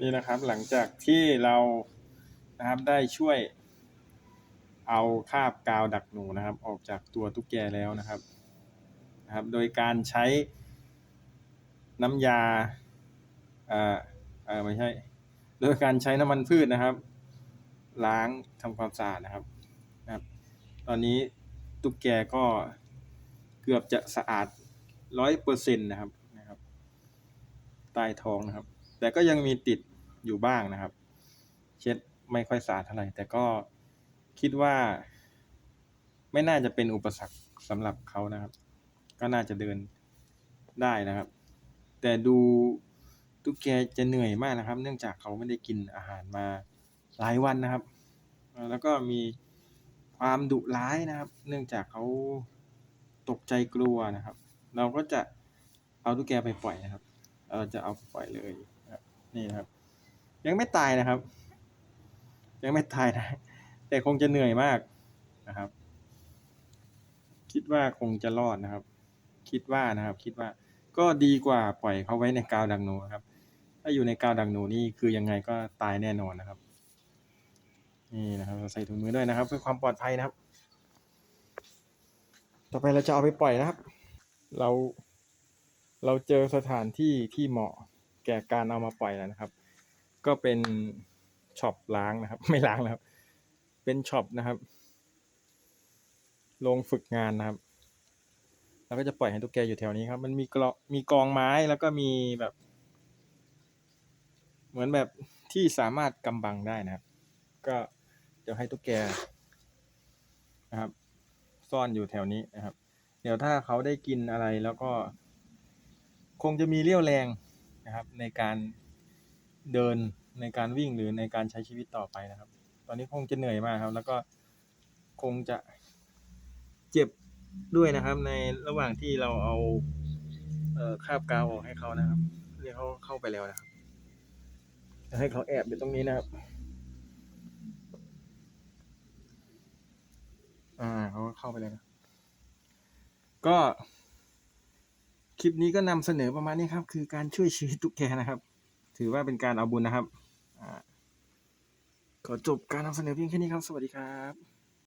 นี่นะครับหลังจากที่เรานะครับได้ช่วยเอาคาบกาวดักหนูนะครับ ออกจากตัวตุ๊กแกแล้วนะครับนะครับ โดยการใช้น้ำยาเอ่อเอ่อไม่ใช่ โดยการใช้น้ำมันพืชนะครับ ล้างทำความสะอาดนะครับนะครับ ตอนนี้ตุ๊กแกก็เกือบจะสะอาดร้อยเปอร์เซ็นต์นะครับนะครับ ใต้ท้องนะครับ แต่ก็ยังมีติดอยู่บ้างนะครับ เช็ดไม่ค่อยสะอาดเท่าไหร่แต่ก็คิดว่า ไม่น่าจะเป็นอุปสรรคสำหรับเขานะครับ ก็น่าจะเดินได้นะครับ แต่ดูตุ๊กแกจะเหนื่อยมากนะครับ เนื่องจากเขาไม่ได้กินอาหารมาหลายวันนะครับ แล้วก็มีความดุร้ายนะครับ เนื่องจากเขาตกใจกลัวนะครับ เราก็จะเอาตุ๊กแกไปปล่อยนะครับ เราจะเอาไปปล่อยเลย นี่นะครับ ยังไม่ตายนะครับ ยังไม่ตายนะ แต่คงจะเหนื่อยมากนะครับ คิดว่าคงจะรอดนะครับ คิดว่านะครับ คิดว่าก็ดีกว่าปล่อยเขาไว้ในกาวดังหนูครับ ถ้าอยู่ในกาวดังหนูนี่คือยังไงก็ตายแน่นอนนะครับ นี่นะครับใส่ถุงมือด้วยนะครับ เพื่อความปลอดภัยนะครับ ต่อไปเราจะเอาไปปล่อยนะครับ เราเราเจอสถานที่ที่เหมาะ แก่การเอามาปล่อยแล้วนะครับ ก็เป็นช็อปล้างนะครับ ไม่ล้างนะครับ เป็นช็อปนะครับโรงฝึกงานนะครับเราก็จะปล่อยให้ตุ๊กแกอยู่แถวนี้ครับ มันมีกรอมีกองไม้แล้วก็มีแบบ เหมือนแบบที่สามารถกำบังได้นะครับ ก็จะให้ตุ๊กแกนะครับ ซ่อนอยู่แถวนี้นะครับ เดี๋ยวถ้าเขาได้กินอะไรแล้วก็ คงจะมีเรี่ยวแรง นะครับ ในการเดินในการวิ่งหรือในการใช้ชีวิตต่อไปนะครับ ตอนนี้คงจะเหนื่อยมากครับ แล้วก็คงจะเจ็บด้วยนะครับ ในระหว่างที่เราเอาเอ่อคาบกาวออกให้เขานะครับนี่เขาเข้าไปแล้วนะครับจะให้เขาแอบอยู่ตรงนี้นะครับ อ่าเขาเข้าไปแล้วนะก็ ลิปนี้ก็นำเสนอประมาณนี้ครับ คือการช่วยชีวิตตุ๊กแกนะครับ ถือว่าเป็นการเอาบุญนะครับอ่าขอจบการนำเสนอเพียงแค่นี้ครับ สวัสดีครับ